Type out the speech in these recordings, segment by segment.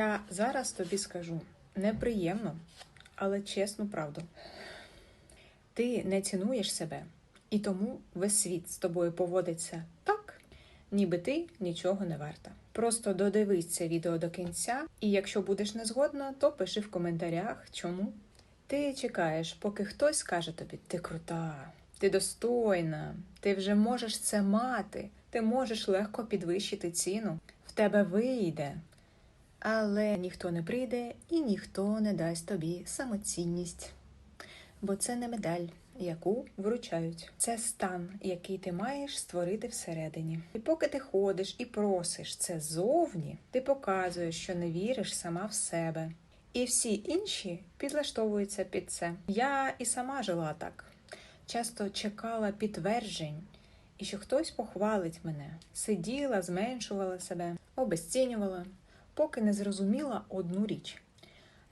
Я зараз тобі скажу неприємно, але чесну правду. Ти не цінуєш себе, і тому весь світ з тобою поводиться так, ніби ти нічого не варта. Просто додивись це відео до кінця, і якщо будеш не згодна, то пиши в коментарях, чому. Ти чекаєш, поки хтось скаже тобі: ти крута, ти достойна, ти вже можеш це мати, ти можеш легко підвищити ціну, в тебе вийде. Але ніхто не прийде і ніхто не дасть тобі самоцінність. Бо це не медаль, яку вручають. Це стан, який ти маєш створити всередині. І поки ти ходиш і просиш це зовні, ти показуєш, що не віриш сама в себе. І всі інші підлаштовуються під це. Я і сама жила так. Часто чекала підтверджень, і що хтось похвалить мене. Сиділа, зменшувала себе, обезцінювала, поки не зрозуміла одну річ.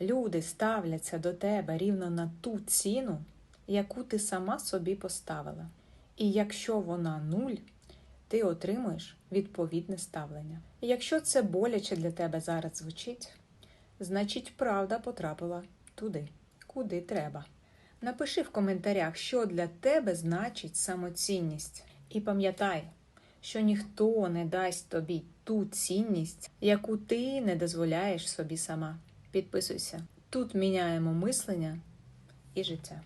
Люди ставляться до тебе рівно на ту ціну, яку ти сама собі поставила. І якщо вона нуль, ти отримуєш відповідне ставлення. Якщо це боляче для тебе зараз звучить, значить правда потрапила туди, куди треба. Напиши в коментарях, що для тебе значить самоцінність. І пам'ятай, що ніхто не дасть тобі ту цінність, яку ти не дозволяєш собі сама. Підписуйся. Тут міняємо мислення і життя.